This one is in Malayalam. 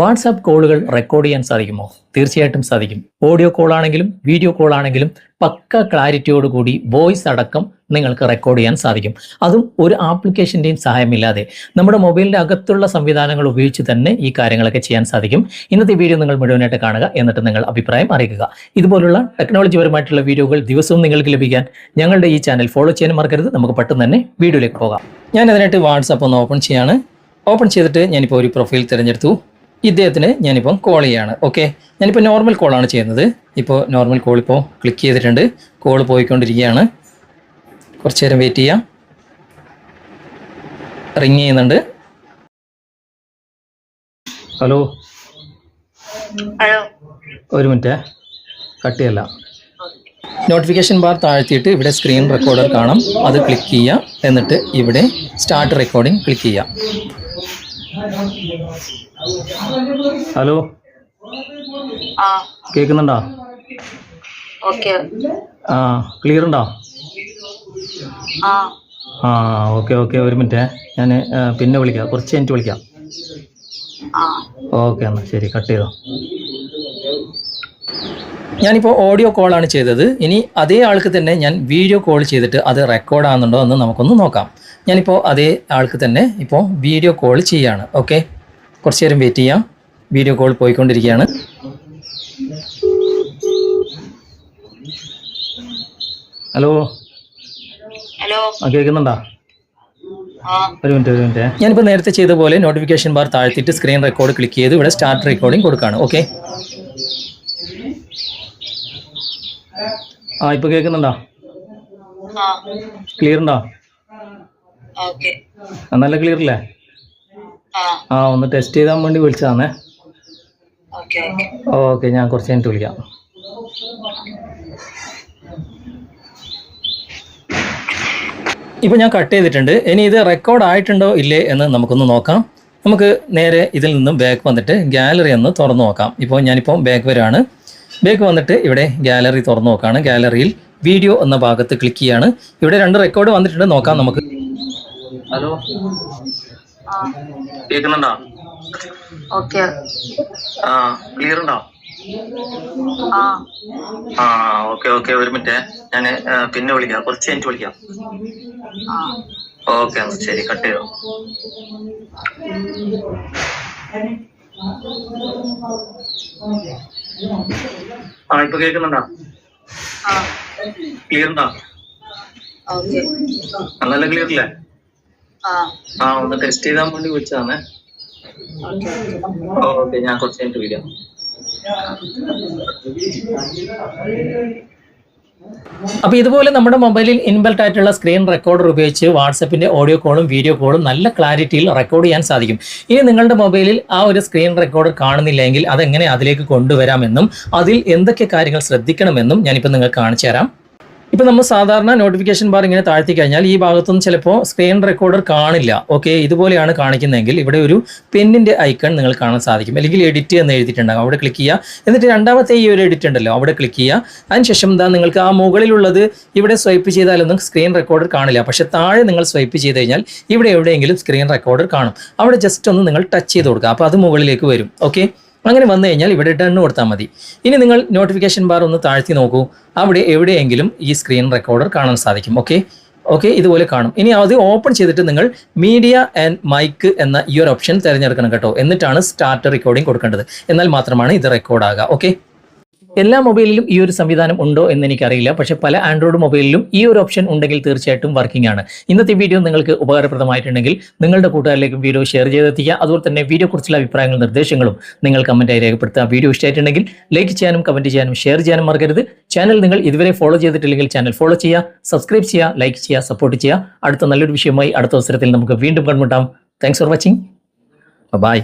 വാട്സാപ്പ് കോളുകൾ റെക്കോർഡ് ചെയ്യാൻ സാധിക്കുമോ? തീർച്ചയായിട്ടും സാധിക്കും. ഓഡിയോ കോൾ ആണെങ്കിലും വീഡിയോ കോൾ ആണെങ്കിലും പക്ക ക്ലാരിറ്റിയോട് കൂടി വോയിസ് അടക്കം നിങ്ങൾക്ക് റെക്കോർഡ് ചെയ്യാൻ സാധിക്കും. അതും ഒരു ആപ്ലിക്കേഷന്റെയും സഹായമില്ലാതെ. നമ്മുടെ മൊബൈലിന്റെ അകത്തുള്ള സംവിധാനങ്ങൾ ഉപയോഗിച്ച് തന്നെ ഈ കാര്യങ്ങളൊക്കെ ചെയ്യാൻ സാധിക്കും. ഇന്നത്തെ വീഡിയോ നിങ്ങൾ മുഴുവനായിട്ട് കാണുക എന്നിട്ട് നിങ്ങൾ അഭിപ്രായം അറിയിക്കുക. ഇതുപോലുള്ള ടെക്നോളജിപരമായിട്ടുള്ള വീഡിയോകൾ ദിവസവും നിങ്ങൾക്ക് ലഭിക്കാൻ ഞങ്ങളുടെ ഈ ചാനൽ ഫോളോ ചെയ്യാൻ മറക്കരുത്. നമുക്ക് പെട്ടെന്ന് തന്നെ വീഡിയോയിലേക്ക് പോകാം. ഞാൻ അതിനായിട്ട് വാട്സാപ്പ് ഒന്ന് ഓപ്പൺ ചെയ്യാണ്. ഓപ്പൺ ചെയ്തിട്ട് ഞാനിപ്പോൾ ഒരു പ്രൊഫൈൽ തിരഞ്ഞെടുത്തു. ഇദ്ദേഹത്തിന് ഞാനിപ്പം കോൾ ചെയ്യാണ്. ഓക്കെ ഞാനിപ്പോൾ നോർമൽ കോളാണ് ചെയ്യുന്നത്. ഇപ്പോൾ നോർമൽ കോൾ ഇപ്പോൾ ക്ലിക്ക് ചെയ്തിട്ടുണ്ട്. കോൾ പോയിക്കൊണ്ടിരിക്കുകയാണ്. കുറച്ച് നേരം വെയിറ്റ് ചെയ്യാം. റിങ് ചെയ്യുന്നുണ്ട്. ഹലോ ഒരു മിനിറ്റ് കട്ട് ചെയ്യല്ല. നോട്ടിഫിക്കേഷൻ ബാർ താഴ്ത്തിയിട്ട് ഇവിടെ സ്ക്രീൻ റെക്കോർഡർ കാണാം. അത് ക്ലിക്ക് ചെയ്യുക എന്നിട്ട് ഇവിടെ സ്റ്റാർട്ട് റെക്കോർഡിംഗ് ക്ലിക്ക് ചെയ്യുക ഹലോ. ഓക്കെ. ആ ക്ലിയർ ഉണ്ടോ ആ. ആ ഓക്കെ ഓക്കെ ഒരു മിനിറ്റ്. ഞാൻ പിന്നെ വിളിക്കാം. കുറച്ച് എനിക്ക് വിളിക്കാം. ഓക്കെ എന്നാൽ ശരി. കട്ട് ചെയ്തോ. ഞാനിപ്പോൾ ഓഡിയോ കോളാണ് ചെയ്തത്. ഇനി അതേ ആൾക്ക് തന്നെ ഞാൻ വീഡിയോ കോൾ ചെയ്തിട്ട് അത് റെക്കോർഡ് ആകുന്നുണ്ടോ എന്ന് നമുക്കൊന്ന് നോക്കാം. ഞാനിപ്പോൾ അതേ ആൾക്ക് തന്നെ ഇപ്പോൾ വീഡിയോ കോൾ ചെയ്യാണ്. ഓക്കെ കുറച്ച് നേരം വെയിറ്റ് ചെയ്യാം. വീഡിയോ കോൾ പോയിക്കൊണ്ടിരിക്കുകയാണ്. ഹലോ ഹലോ ആ കേൾക്കുന്നുണ്ടോ? ഒരു മിനിറ്റ് ഒരു മിനിറ്റ് ഞാനിപ്പോൾ നേരത്തെ ചെയ്ത പോലെ നോട്ടിഫിക്കേഷൻ ബാർ താഴ്ത്തിയിട്ട് സ്ക്രീൻ റെക്കോർഡ് ക്ലിക്ക് ചെയ്ത് ഇവിടെ സ്റ്റാർട്ട് റെക്കോർഡിംഗ് കൊടുക്കുകയാണ് ഓക്കെ ആ ഇപ്പൊ കേൾക്കുന്നുണ്ടോ ക്ലിയർ ഉണ്ടോ? നല്ല ക്ലിയർ അല്ലേ ആ. ഒന്ന് ടെസ്റ്റ് ചെയ്താൻ വേണ്ടി വിളിച്ചതാണേ. ഓക്കെ ഞാൻ കുറച്ച് കഴിഞ്ഞിട്ട് വിളിക്കാം. ഇപ്പോൾ ഞാൻ കട്ട് ചെയ്തിട്ടുണ്ട്. ഇനി ഇത് റെക്കോർഡ് ആയിട്ടുണ്ടോ ഇല്ലേ എന്ന് നമുക്കൊന്ന് നോക്കാം. നമുക്ക് നേരെ ഇതിൽ നിന്നും ബാക്ക് വന്നിട്ട് ഗാലറി ഒന്ന് തുറന്നു നോക്കാം. ഇപ്പോൾ ഞാനിപ്പോൾ ബാക്ക് വരാണ്. ബാക്ക് വന്നിട്ട് ഇവിടെ ഗാലറി തുറന്നു നോക്കാണ്. ഗാലറിയിൽ വീഡിയോ എന്ന ഭാഗത്ത് ക്ലിക്ക് ചെയ്യാണ്. ഇവിടെ രണ്ട് റെക്കോർഡ് വന്നിട്ടുണ്ട്. നോക്കാം നമുക്ക്. ഹലോ കേൾക്കുന്നുണ്ടോ ഓക്കെ ആ ക്ലിയർ ഉണ്ടോ? ആ. ആ ഓക്കെ ഓക്കെ ഒരു മിനിറ്റ് ഞാൻ പിന്നെ വിളിക്കാം. കുറച്ച് കഴിഞ്ഞിട്ട് വിളിക്കാം. ഓക്കെ ശരി. കട്ട് ചെയ്തോ. ആ ഇപ്പൊ കേൾക്കുന്നുണ്ടോ ആ. ക്ലിയർ ഉണ്ടോ നല്ല ക്ലിയർ അല്ലേ ആ ഒന്ന് ടെസ്റ്റ് ചെയ്താൻ വേണ്ടി വിളിച്ചതാണേ. ഓക്കെ ഓക്കെ ഞാൻ കുറച്ച് കഴിഞ്ഞിട്ട് വിളിക്കാം. അപ്പോൾ ഇതുപോലെ നമ്മുടെ മൊബൈലിൽ ഇൻബിൽട്ട് ആയിട്ടുള്ള സ്ക്രീൻ റെക്കോർഡർ ഉപയോഗിച്ച് വാട്സപ്പിന്റെ ഓഡിയോ കോളും വീഡിയോ കോളും നല്ല ക്ലാരിറ്റിയിൽ റെക്കോർഡ് ചെയ്യാൻ സാധിക്കും. ഇനി നിങ്ങളുടെ മൊബൈലിൽ ആ ഒരു സ്ക്രീൻ റെക്കോർഡർ കാണുന്നില്ലെങ്കിൽ അതെങ്ങനെ അതിലേക്ക് കൊണ്ടുവരാമെന്നും അതിൽ എന്തൊക്കെ കാര്യങ്ങൾ ശ്രദ്ധിക്കണമെന്നും ഞാനിപ്പോൾ നിങ്ങൾക്ക് കാണിച്ചു തരാം. ഇപ്പൊ നമ്മൾ സാധാരണ നോട്ടിഫിക്കേഷൻ ബാർ ഇങ്ങനെ താഴ്ത്തി കഴിഞ്ഞാൽ ഈ ഭാഗത്തൊന്നും ചിലപ്പോൾ സ്ക്രീൻ റെക്കോർഡർ കാണില്ല. ഓക്കെ ഇതുപോലെയാണ് കാണിക്കുന്നതെങ്കിൽ ഇവിടെ ഒരു പെന്നിന്റെ ഐക്കൺ നിങ്ങൾ കാണാൻ സാധിക്കും. അല്ലെങ്കിൽ എഡിറ്റ് എന്ന് എഴുതിയിട്ടുണ്ടാകും. അവിടെ ക്ലിക്ക് ചെയ്യുക. എന്നിട്ട് രണ്ടാമത്തെ ഈ ഒരു എഡിറ്റ് ഉണ്ടല്ലോ അവിടെ ക്ലിക്ക് ചെയ്യുക. അതിനുശേഷം എന്താ നിങ്ങൾക്ക് ആ മുകളിലുള്ളത് ഇവിടെ സ്വൈപ്പ് ചെയ്താലൊന്നും സ്ക്രീൻ റെക്കോർഡർ കാണില്ല. പക്ഷെ താഴെ നിങ്ങൾ സ്വൈപ്പ് ചെയ്ത് കഴിഞ്ഞാൽ ഇവിടെ എവിടെയെങ്കിലും സ്ക്രീൻ റെക്കോർഡർ കാണും. അവിടെ ജസ്റ്റ് ഒന്ന് നിങ്ങൾ ടച്ച് ചെയ്ത് കൊടുക്കുക. അപ്പോൾ അത് മുകളിലേക്ക് വരും. ഓക്കെ അങ്ങനെ വന്നു കഴിഞ്ഞാൽ ഇവിടെ ഡണ്ണ് കൊടുത്താൽ മതി. ഇനി നിങ്ങൾ നോട്ടിഫിക്കേഷൻ ബാർ ഒന്ന് താഴ്ത്തി നോക്കൂ. അവിടെ എവിടെയെങ്കിലും ഈ സ്ക്രീൻ റെക്കോർഡർ കാണാൻ സാധിക്കും. ഓക്കെ ഓക്കെ ഇതുപോലെ കാണും. ഇനി അത് ഓപ്പൺ ചെയ്തിട്ട് നിങ്ങൾ മീഡിയ ആൻഡ് മൈക്ക് എന്ന ഈ ഒരു ഓപ്ഷൻ തിരഞ്ഞെടുക്കണം കേട്ടോ. എന്നിട്ടാണ് സ്റ്റാർട്ട് റെക്കോർഡിംഗ് കൊടുക്കേണ്ടത്. എന്നാൽ മാത്രമാണ് ഇത് റെക്കോർഡ് ആകുക ഓക്കെ എല്ലാ മൊബൈലിലും ഈ ഒരു സംവിധാനം ഉണ്ടോ എന്ന് എനിക്കറിയില്ല. പക്ഷേ പല ആൻഡ്രോയിഡ് മൊബൈലിലും ഈ ഒരു ഓപ്ഷൻ ഉണ്ടെങ്കിൽ തീർച്ചയായിട്ടും വർക്കിംഗ് ആണ്. ഇന്നത്തെ വീഡിയോ നിങ്ങൾക്ക് ഉപകാരപ്രദമായിട്ടുണ്ടെങ്കിൽ നിങ്ങളുടെ കൂട്ടുകാരിലേക്ക് വീഡിയോ ഷെയർ ചെയ്തെത്തിക്കുക. അതുപോലെ തന്നെ വീഡിയോ കുറിച്ചുള്ള അഭിപ്രായങ്ങളും നിർദ്ദേശങ്ങളും നിങ്ങൾ കമന്റായി രേഖപ്പെടുത്തുക. വീഡിയോ ഇഷ്ടമായിട്ടുണ്ടെങ്കിൽ ലൈക്ക് ചെയ്യാനും കമന്റ് ചെയ്യാനും ഷെയർ ചെയ്യാനും മറക്കരുത്. ചാനൽ നിങ്ങൾ ഇതുവരെ ഫോളോ ചെയ്തിട്ടില്ലെങ്കിൽ ചാനൽ ഫോളോ ചെയ്യുക. സബ്സ്ക്രൈബ് ചെയ്യുക ലൈക്ക് ചെയ്യുക സപ്പോർട്ട് ചെയ്യുക. അടുത്ത നല്ലൊരു വിഷയമായി അടുത്ത അവസരത്തിൽ നമുക്ക് വീണ്ടും കണ്ടുമുട്ടാം. Thanks for watching bye